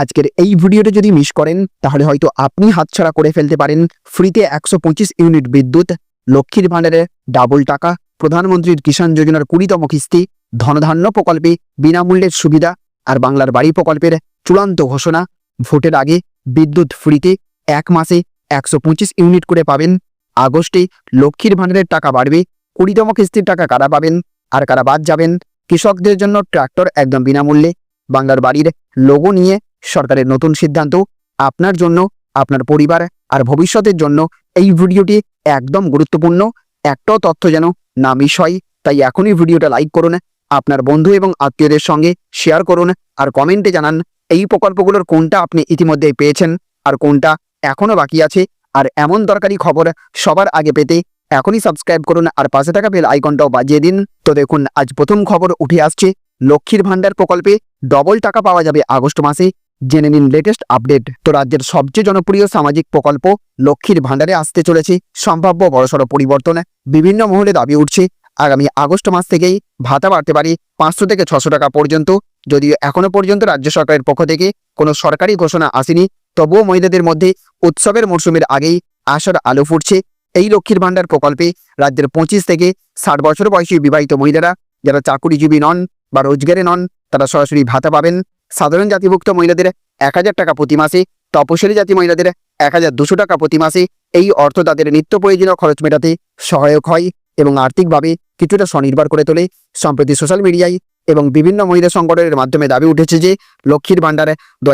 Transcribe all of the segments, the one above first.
আজকের এই ভিডিওটা যদি মিস করেন, তাহলে হয়তো আপনি হাতছাড়া করে ফেলতে পারেন। ফ্রিতে একশো পঁচিশ ইউনিট বিদ্যুৎ, লক্ষ্মীর ভাণ্ডারে ডাবল টাকা, প্রধানমন্ত্রীর কিষাণ যোজনার কুড়িতম কিস্তি, ধনধান্য প্রকল্পে বিনামূল্যের সুবিধা আর বাংলার বাড়ি প্রকল্পের চূড়ান্ত ঘোষণা। ভোটের আগে বিদ্যুৎ ফ্রিতে এক মাসে একশো পঁচিশ ইউনিট করে পাবেন। আগস্টে লক্ষ্মীর ভাণ্ডারের টাকা বাড়বে, কুড়িতম কিস্তির টাকা কারা পাবেন আর কারা বাদ যাবেন? কৃষকদের জন্য ট্রাক্টর একদম বিনামূল্যে। বাংলার বাড়ির লোগো নিয়ে সরকারের নতুন সিদ্ধান্ত, আপনার জন্য, আপনার পরিবার আর ভবিষ্যতের জন্য এই ভিডিওটি একদম গুরুত্বপূর্ণ। একটাও তথ্য যেন না মিস হয়, তাই এখনই ভিডিওটা লাইক করুন, আপনার বন্ধু এবং আত্মীয়দের সঙ্গে শেয়ার করুন আর কমেন্টে জানান এই প্রকল্পগুলোর কোনটা আপনি ইতিমধ্যে পেয়েছেন আর কোনটা এখনও বাকি আছে। আর এমন দরকারি খবর সবার আগে পেতে এখনই সাবস্ক্রাইব করুন আর পাশে থাকা বেল আইকনটাও বাজিয়ে দিন। তো দেখুন, আজ প্রথম খবর উঠে আসছে, লক্ষ্মীর ভাণ্ডার প্রকল্পে ডবল টাকা পাওয়া যাবে আগস্ট মাসে। জেনে নিন লেটেস্ট আপডেট তো রাজ্যের সবচেয়ে জনপ্রিয় সামাজিক প্রকল্প লক্ষ্মীর ভাণ্ডারে আসতে চলেছে। সম্ভাব্য বড়সড় পরিবর্তনে বিভিন্ন মহলে দাবি উঠছে। আগামী আগস্ট মাস থেকেই ভাতা বাড়তে পারে পাঁচশো থেকে ছশো টাকা পর্যন্ত। যদিও এখনও পর্যন্ত রাজ্য সরকারের পক্ষ থেকে কোনো সরকারি ঘোষণা আসেনি, তবুও মহিলাদের মধ্যে উৎসবের মরশুমের আগেই আশার আলো ফুটছে। এই লক্ষ্মীর ভাণ্ডার প্রকল্পে রাজ্যের পঁচিশ থেকে ষাট বছর বয়সী বিবাহিত মহিলারা, যারা চাকুরিজীবী নন বা রোজগারে নন, তারা সরাসরি ভাতা পাবেন। সাধারণ জাতিভুক্ত মহিলাদের এক হাজার টাকা প্রতি মাসে, তপশিলি জাতি মহিলাদের এক টাকা প্রতি মাসে। এই অর্থ তাদের নিত্য প্রয়োজনীয় খরচ মেটাতে সহায়ক হয় এবং আর্থিকভাবে কিছুটা স্বনির্ভর করে তোলে। সম্প্রতি সোশ্যাল মিডিয়ায় এবং বিভিন্ন মহিলা সংগঠনের মাধ্যমে দাবি উঠেছে যে, লক্ষ্মীর ভাণ্ডারে দু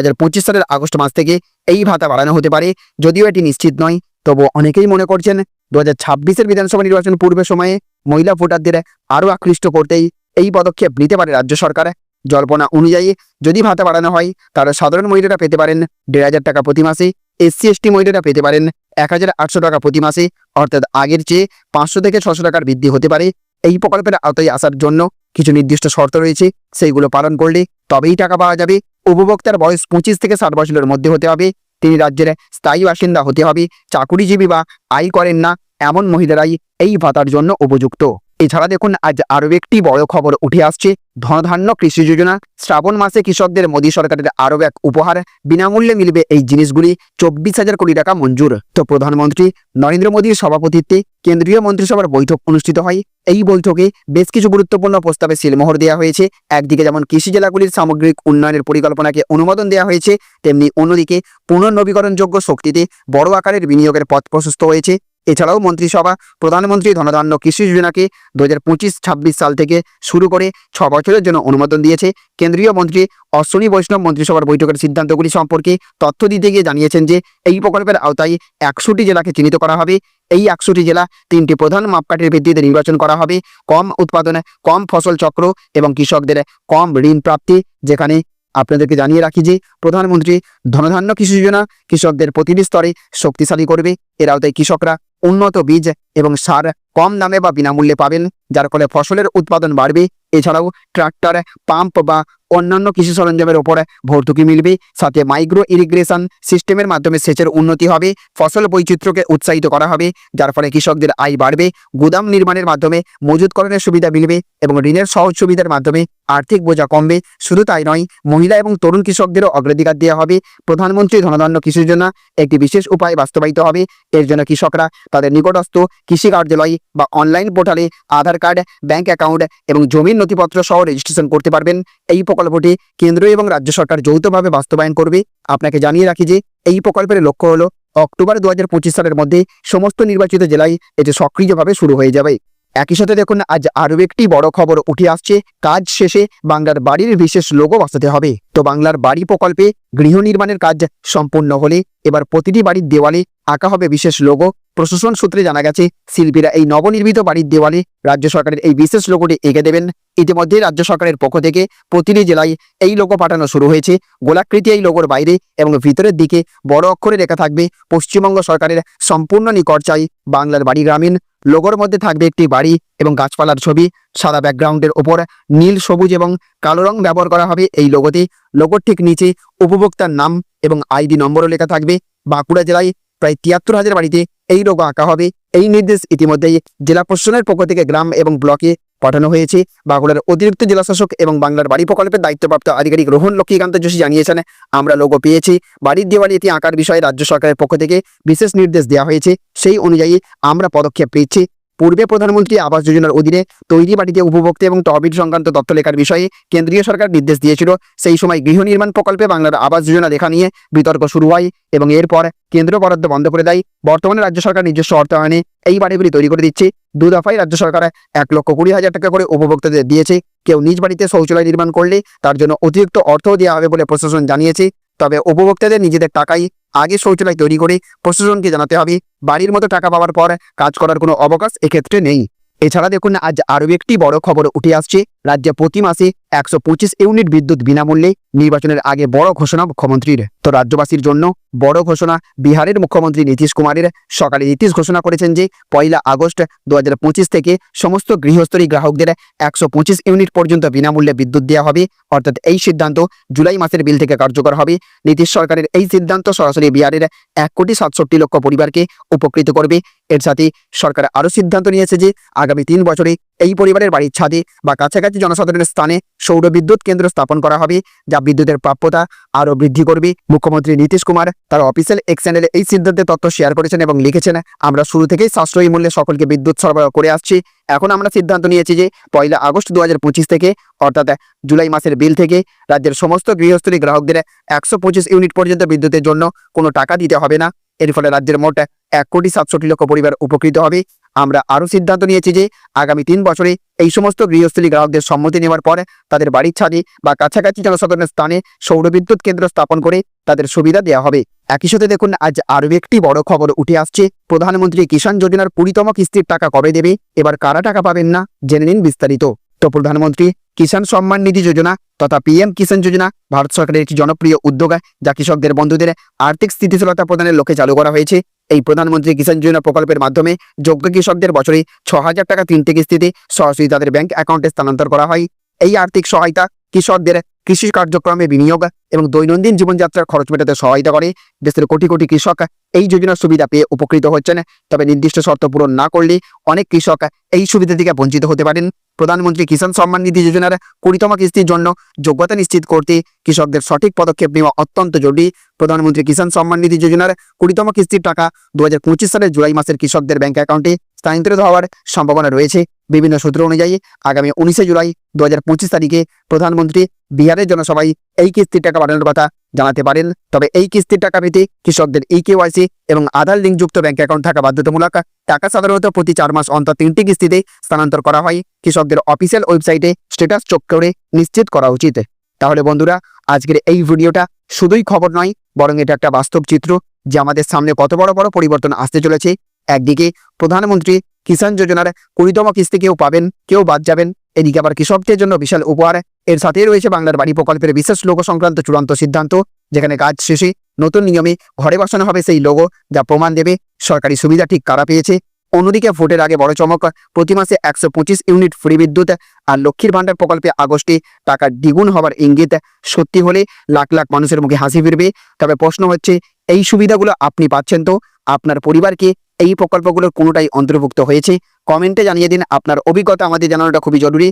সালের আগস্ট মাস থেকে এই ভাতা বাড়ানো হতে পারে। যদিও এটি নিশ্চিত নয়, তবু অনেকেই মনে করছেন দু হাজার ছাব্বিশের বিধানসভা নির্বাচন পূর্বে সময়ে মহিলা ভোটারদের আরও আকৃষ্ট করতেই এই পদক্ষেপ নিতে পারে রাজ্য সরকার। জল্পনা অনুযায়ী যদি ভাতা বাড়ানো হয়, তাহলে সাধারণ মহিলারা পেতে পারেন দেড় হাজার টাকা প্রতি মাসে এসসি এসটি মহিলারা পেতে পারেন এক হাজার আটশো টাকা প্রতি মাসে, অর্থাৎ আগের চেয়ে পাঁচশো থেকে ছশো টাকার বৃদ্ধি হতে পারে। এই প্রকল্পের আওতায় আসার জন্য কিছু নির্দিষ্ট শর্ত রয়েছে, সেইগুলো পালন করলে তবেই টাকা পাওয়া যাবে। উপভোক্তার বয়স পঁচিশ থেকে ষাট বছরের মধ্যে হতে হবে, তিনি রাজ্যের স্থায়ী বাসিন্দা হতে হবে, চাকুরিজীবী বা আয় করেন না, এমন মহিলারাই এই ভাতার জন্য উপযুক্ত। এছাড়া দেখুন, আজ আরও একটি বড় খবর উঠে আসছে। ধনধান্য কৃষি যোজনা, শ্রাবণ মাসে কৃষকদের মোদী সরকারের আরও এক উপহার। বিনামূল্যে মিলবে এই জিনিসগুলি। চব্বিশ হাজার কোটি টাকা মঞ্জুর। তো প্রধানমন্ত্রী নরেন্দ্র মোদীর সভাপতিত্বে কেন্দ্রীয় মন্ত্রিসভার বৈঠক অনুষ্ঠিত হয়। এই বৈঠকে বেশ কিছু গুরুত্বপূর্ণ প্রস্তাবে সিলমোহর দেওয়া হয়েছে। একদিকে যেমন কৃষি জেলাগুলির সামগ্রিক উন্নয়নের পরিকল্পনাকে অনুমোদন দেওয়া হয়েছে, তেমনি অন্যদিকে পুনর্নবীকরণযোগ্য শক্তিতে বড় আকারের বিনিয়োগের পথ প্রশস্ত হয়েছে। এছাড়াও মন্ত্রিসভা, প্রধানমন্ত্রী ধনধান্য কৃষি যোজনাকে দু হাজার পঁচিশ ছাব্বিশ সাল থেকে শুরু করে ছ বছরের জন্য অনুমোদন দিয়েছে। কেন্দ্রীয় মন্ত্রী অশ্বিনী বৈষ্ণব মন্ত্রিসভার বৈঠকের সিদ্ধান্তগুলি সম্পর্কে তথ্য দিতে গিয়ে জানিয়েছেন যে, এই প্রকল্পের আওতায় একশোটি জেলাকে চিহ্নিত করা হবে। এই একশোটি জেলা তিনটি প্রধান মাপকাঠির ভিত্তিতে নির্বাচন করা হবে। কম উৎপাদনে কম ফসল চক্র এবং কৃষকদের কম ঋণ প্রাপ্তি, যেখানে আপনাদেরকে জানিয়ে রাখি যে, প্রধানমন্ত্রী ধনধান্য কৃষি যোজনা কৃষকদের প্রতিটি স্তরে শক্তিশালী করবে। এর আওতায় কৃষকরা উন্নত বীজ এবং সার কম দামে বা বিনামূল্যে পাবেন, যার ফলে ফসলের উৎপাদন বাড়বে। এছাড়াও ট্রাক্টর, পাম্প বা অন্যান্য কৃষি সরঞ্জামের ওপর ভর্তুকি মিলবে। সাথে মাইক্রো ইরিগ্রেশন সিস্টেমের মাধ্যমে সেচের উন্নতি হবে, ফসল বৈচিত্র্যকে উৎসাহিত করা হবে, যার ফলে কৃষকদের আয় বাড়বে, গুদাম নির্মাণের মাধ্যমে মজুতকরণের সুবিধা মিলবে এবং ঋণের সহজ সুবিধার মাধ্যমে আর্থিক বোঝা কমবে। শুধু তাই নয়, মহিলা এবং তরুণ কৃষকদেরও অগ্রাধিকার দেওয়া হবে। প্রধানমন্ত্রী ধনধান্য কৃষি যোজনা একটি বিশেষ উপায় বাস্তবায়িত হবে। এর জন্য কৃষকরা তাদের নিকটস্থ কৃষি কার্যালয় বা অনলাইন পোর্টালে আধার কার্ড ব্যাংক অ্যাকাউন্ট এবং জমির নথিপত্র সহ রেজিস্ট্রেশন করতে পারবেন। এই প্রকল্পটি কেন্দ্র এবং রাজ্য সরকার যৌথভাবে বাস্তবায়ন করবে। আপনাকে জানিয়ে রাখি যে এই প্রকল্পের লক্ষ্য হলো অক্টোবর দু হাজার পঁচিশ সালের মধ্যে সমস্ত নির্বাচিত জেলায় এটি সক্রিয়ভাবে শুরু হয়ে যাবে। একই সাথে দেখুন, আজ আরও একটি বড় খবর উঠে আসছে। কাজ শেষে বাংলার বাড়ির বিশেষ লোগো বসাতে হবে। তো বাংলার বাড়ি প্রকল্পে গৃহ নির্মাণের কাজ সম্পূর্ণ হলে এবার প্রতিটি বাড়ির দেওয়ালে আঁকা হবে বিশেষ লোগো প্রশাসন সূত্রে জানা গেছে, শিল্পীরা এই নবনির্মিত বাড়ির দেওয়ালে রাজ্য সরকারের এই বিশেষ লোগোটি এঁকে দেবেন। ইতিমধ্যে রাজ্য সরকারের পক্ষ থেকে প্রতিটি জেলায় এই লোগো পাঠানো শুরু হয়েছে। গোলাকৃতি এই লোগোর বাইরে এবং ভিতরের দিকে বড় অক্ষরে লেখা থাকবে, পশ্চিমবঙ্গ সরকারের সম্পূর্ণ নিকট চাই বাংলার বাড়ি গ্রামীণ। লোগোর মধ্যে থাকবে একটি বাড়ি এবং গাছপালার ছবি। সাদা ব্যাকগ্রাউন্ডের ওপর নীল, সবুজ এবং কালো রং ব্যবহার করা হবে এই লোগোতে লোগোর ঠিক নিচে উপভোক্তার নাম এবং আইডি নম্বরও লেখা থাকবে। বাঁকুড়া জেলায় প্রায় তিয়াত্তর হাজার বাড়িতে এই রোগ আঁকা হবে। এই নির্দেশ ইতিমধ্যেই জেলা প্রশাসনের পক্ষ থেকে গ্রাম এবং ব্লকে পাঠানো হয়েছে। বাঁকুড়ার অতিরিক্ত জেলাশাসক এবং বাংলার বাড়ি প্রকল্পের দায়িত্বপ্রাপ্ত আধিকারিক রোহন লক্ষ্মীকান্ত যোশী জানিয়েছেন, আমরা লোগো পেয়েছি। বাড়ির দেওয়ালে এটি আঁকার বিষয়ে রাজ্য সরকারের পক্ষ থেকে বিশেষ নির্দেশ দেওয়া হয়েছে। সেই অনুযায়ী আমরা পদক্ষেপ পেয়েছি পূর্বে প্রধানমন্ত্রী আবাস যোজনার অধীনে তৈরি বাড়িতে উপভোক্তা এবং তহবিল সংক্রান্ত তথ্য লেখার বিষয়ে কেন্দ্রীয় সরকার নির্দেশ দিয়েছিল। সেই সময় গৃহ নির্মাণ প্রকল্পে বাংলার আবাস যোজনা লেখা নিয়ে বিতর্ক শুরু হয় এবং এরপর কেন্দ্র বরাদ্দ বন্ধ করে দেয়। বর্তমানে রাজ্য সরকার নিজস্ব অর্থায়নে এই বাড়িগুলি তৈরি করে দিচ্ছে। দু দফায় রাজ্য সরকার এক লক্ষ কুড়ি হাজার টাকা করে উপভোক্তাদের দিয়েছে। কেউ নিজ বাড়িতে শৌচালয় নির্মাণ করলে তার জন্য অতিরিক্ত অর্থ দেওয়া হবে বলে প্রশাসন জানিয়েছে। তবে উপভোক্তাদের নিজেদের টাকাই আগে শৌচালয় তৈরি করে প্রশাসনকে জানাতে হবে। বাড়ির মতো টাকা পাওয়ার পর কাজ করার কোনো অবকাশ এক্ষেত্রে নেই। এছাড়া দেখুন, আজ আরও একটি বড় খবর উঠে আসছে। রাজ্যে প্রতি মাসে একশো পঁচিশ ইউনিট বিদ্যুৎ বিনামূল্যে নির্বাচনের আগে বড় ঘোষণা মুখ্যমন্ত্রীর। তো রাজ্যবাসীর জন্য বড় ঘোষণা বিহারের মুখ্যমন্ত্রী নীতিশ কুমারের। সকালে নীতিশ ঘোষণা করেছেন যে, পয়লা আগস্ট দুহাজার পঁচিশ থেকে সমস্ত গৃহস্থলী গ্রাহকদের একশো পঁচিশ ইউনিট পর্যন্ত বিনামূল্যে বিদ্যুৎ দেওয়া হবে। অর্থাৎ এই সিদ্ধান্ত জুলাই মাসের বিল থেকে কার্যকর হবে। নীতিশ সরকারের এই সিদ্ধান্ত সরাসরি বিহারের এক কোটি সাতষট্টি লক্ষ পরিবারকে উপকৃত করবে। এর সাথে সরকার আরও সিদ্ধান্ত নিয়েছে যে, আগামী তিন বছরে এই পরিবারের বাড়ির ছাদে বা কাছাকাছি জনসাধারণের স্থানে সৌর বিদ্যুৎ কেন্দ্র স্থাপন করা হবে, যা বিদ্যুতের প্রাপ্যতা আরও বৃদ্ধি করবে। মুখ্যমন্ত্রী নীতিশ কুমার তার অফিসিয়াল এক্স চ্যানেলে এই সিদ্ধান্তের তথ্য শেয়ার করেছেন এবং লিখেছেন, আমরা শুরু থেকেই সাশ্রয়ী মূল্যে সকলকে বিদ্যুৎ সরবরাহ করে আসছি। এখন আমরা সিদ্ধান্ত নিয়েছি যে পয়লা আগস্ট দু হাজার পঁচিশ থেকে, অর্থাৎ জুলাই মাসের বিল থেকে, রাজ্যের সমস্ত গৃহস্থলী গ্রাহকদের একশো পঁচিশ ইউনিট পর্যন্ত বিদ্যুতের জন্য কোনো টাকা দিতে হবে না। এর ফলে রাজ্যের মোট এক কোটি সাতষট্টি লক্ষ পরিবার উপকৃত হবে। আমরা আরও সিদ্ধান্ত নিয়েছি যে আগামী তিন বছরে এই সমস্ত গৃহস্থলী গ্রাহকদের সম্মতি নেওয়ার পর তাদের বাড়ির ছাদে বা কাছাকাছি জনসাধারণের স্থানে সৌরবিদ্যুৎ কেন্দ্র স্থাপন করে তাদের সুবিধা দেওয়া হবে। একই সাথে দেখুন, আজ আরও একটি বড় খবর উঠে আসছে। প্রধানমন্ত্রী কিষাণ যোজনার কুড়িতম কিস্তির টাকা কবে দেবে? এবার কারা টাকা পাবেন না? জেনে নিন বিস্তারিত। তো প্রধানমন্ত্রী, কিষাণ সম্মান নিধি যোজনা তথা পিএম কিষাণ যোজনা ভারত সরকারের একটি জনপ্রিয় উদ্যোগ, যা কৃষকদের বন্ধুদের আর্থিক স্থিতিশীলতা প্রদানের লক্ষ্যে চালু করা হয়েছে। এই প্রধানমন্ত্রী কিষাণ যোজনা প্রকল্পের মাধ্যমে যোগ্য কৃষকদের বছরে ছ হাজার টাকা তিনটি কিস্তিতে সরাসরি তাদের ব্যাংক অ্যাকাউন্টে স্থানান্তর করা হয়। এই আর্থিক সহায়তা কৃষকদের কৃষি কার্যক্রমে বিনিয়োগ এবং দৈনন্দিন জীবনযাত্রার খরচ মেটাতে সহায়তা করে। দেশের কোটি কোটি কৃষক এই যোজনার সুবিধা পেয়ে উপকৃত হচ্ছেন। তবে নির্দিষ্ট শর্ত পূরণ না করলে অনেক কৃষক এই সুবিধা থেকে বঞ্চিত হতে পারেন। প্রধানমন্ত্রী কিষাণ সম্মান নিধি যোজনার কুড়িতম কিস্তির জন্য যোগ্যতা নিশ্চিত করতে কৃষকদের সঠিক পদক্ষেপ নেওয়া অত্যন্ত জরুরি। প্রধানমন্ত্রী কিষাণ সম্মান নিধি যোজনার কুড়িতম কিস্তির টাকা দু হাজার পঁচিশ সালের জুলাই মাসের কৃষকদের ব্যাংক অ্যাকাউন্টে স্থানান্তরিত হওয়ার সম্ভাবনা রয়েছে। বিভিন্ন সূত্র অনুযায়ী আগামী উনিশে জুলাই দু হাজার পঁচিশ তারিখে প্রধানমন্ত্রী বিহারের জনসভায় এই কিস্তির টাকা বাড়ানোর কথা জানাতে পারেন। তবে এই কিস্তির টাকা পেতে কৃষকদের ই কেওয়াইসি এবং আধার লিঙ্কযুক্ত ব্যাংক অ্যাকাউন্ট থাকা বাধ্যতামূলক টাকা সাধারণত প্রতি চার মাস অন্তর তিনটি কিস্তিতে স্থানান্তর করা হয়। কৃষকদের অফিসিয়াল ওয়েবসাইটে স্ট্যাটাস চোখ করে নিশ্চিত করা উচিত। তাহলে বন্ধুরা, আজকের এই ভিডিওটা শুধুই খবর নয়, বরং এটা একটা বাস্তব চিত্র যে আমাদের সামনে কত বড় বড় পরিবর্তন আসতে চলেছে। একদিকে প্রধানমন্ত্রী কিষাণ যোজনার কুড়িতম কিস্তি কেউ পাবেন, কেউ বাদ যাবেন। এদিকে আবার কৃষকদের জন্য বিশাল উপহার। এর সাথেই রয়েছে বাংলার বাড়ি প্রকল্পের বিশেষ লোগো সংক্রান্ত চূড়ান্ত সিদ্ধান্ত, যেখানে কাজ শেষে নতুন নিয়মে ঘরে বসানো হবে সেই লোগো যা প্রমাণ দেবে সরকারি সুবিধা ঠিক কারা পেয়েছে। অন্যদিকে ভোটের আগে বড় চমক, প্রতি মাসে একশো পঁচিশ ইউনিট ফ্রি বিদ্যুৎ আর লক্ষ্মীর ভাণ্ডার প্রকল্পে আগস্টে টাকা দ্বিগুণ হওয়ার ইঙ্গিত সত্যি হলে লাখ লাখ মানুষের মুখে হাসি ফিরবে। তবে প্রশ্ন হচ্ছে, এই সুবিধাগুলো আপনি পাচ্ছেন তো? আপনার পরিবারকে এই প্রকল্পগুলোর কোনোটাই অন্তর্ভুক্ত হয়েছে? কমেন্টে জানিয়ে দিন। আপনার অভিজ্ঞতা আমাদের জানানোটা খুবই জরুরি।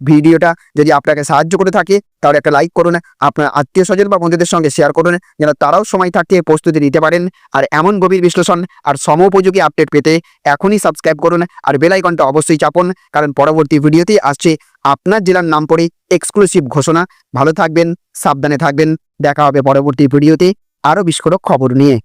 ভিডিওটা যদি আপনাকে সাহায্য করে থাকে, তাহলে একটা লাইক করুন। আপনার আত্মীয় স্বজন বা বন্ধুদের সঙ্গে শেয়ার করুন, যেন তারাও সময় থাকতে প্রস্তুতি নিতে পারেন। আর এমন গভীর বিশ্লেষণ আর সমোপযোগী আপডেট পেতে এখনই সাবস্ক্রাইব করুন আর বেল আইকনটা অবশ্যই চাপুন, কারণ পরবর্তী ভিডিওতেই আসছে আপনার জেলার নাম পড়ে এক্সক্লুসিভ ঘোষণা। ভালো থাকবেন, সাবধানে থাকবেন। দেখা হবে পরবর্তী ভিডিওতে আরও বিস্ফোরক খবর নিয়ে।